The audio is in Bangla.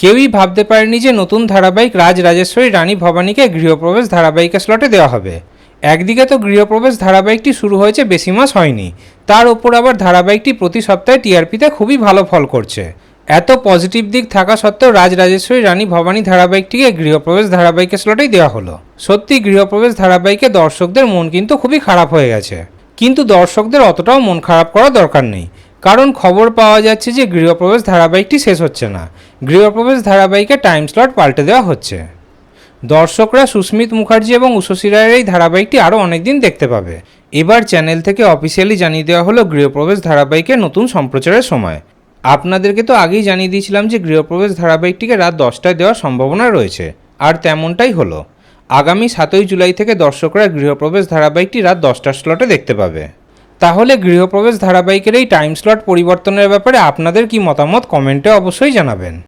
কেউই ভাবতে পারেনি যে নতুন ধারাবাহিক রাজ রাজেশ্বরী রানী ভবানীকে গৃহপ্রবেশ ধারাবাহিকের স্লটে দেওয়া হবে। একদিকে তো গৃহপ্রবেশ ধারাবাহিকটি শুরু হয়েছে বেশি মাস হয়নি। তার ওপর আবার ধারাবাহিকটি প্রতি সপ্তাহে টিআরপিতে খুবই ভালো ফল করছে। এত পজিটিভ দিক থাকা সত্ত্বেও রাজ রাজেশ্বরী রানী ভবানী ধারাবাহিকটিকে গৃহপ্রবেশ ধারাবাহিকের স্লটেই দেওয়া হলো। সত্যি গৃহপ্রবেশ ধারাবাহিকে দর্শকদের মন কিন্তু খুবই খারাপ হয়ে গেছে। কিন্তু দর্শকদের অতটাও মন খারাপ করা দরকার নেই। কারণ খবর পাওয়া যাচ্ছে যে গৃহপ্রবেশ ধারাবাহিকটি শেষ হচ্ছে না। গৃহপ্রবেশ ধারাবাহিকে টাইম স্লট পাল্টে দেওয়া হচ্ছে। দর্শকরা সুস্মিত মুখার্জি এবং উষসী রায়ের এই ধারাবাহিকটি আরও অনেকদিন দেখতে পাবে। এবার চ্যানেল থেকে অফিসিয়ালি জানিয়ে দেওয়া হলো গৃহপ্রবেশ ধারাবাহিকের নতুন সম্প্রচারের সময়। আপনাদেরকে তো আগেই জানিয়ে দিয়েছিলাম যে গৃহপ্রবেশ ধারাবাহিকটিকে রাত দশটায় দেওয়ার সম্ভাবনা রয়েছে। আর তেমনটাই হলো। আগামী সাতই জুলাই থেকে দর্শকরা গৃহপ্রবেশ ধারাবাহিকটি রাত দশটার স্লটে দেখতে পাবে। তাহলে গৃহপ্রবেশ ধারাবাহিকের এই টাইম স্লট পরিবর্তনের ব্যাপারে আপনাদের কি মতামত কমেন্টে অবশ্যই জানাবেন।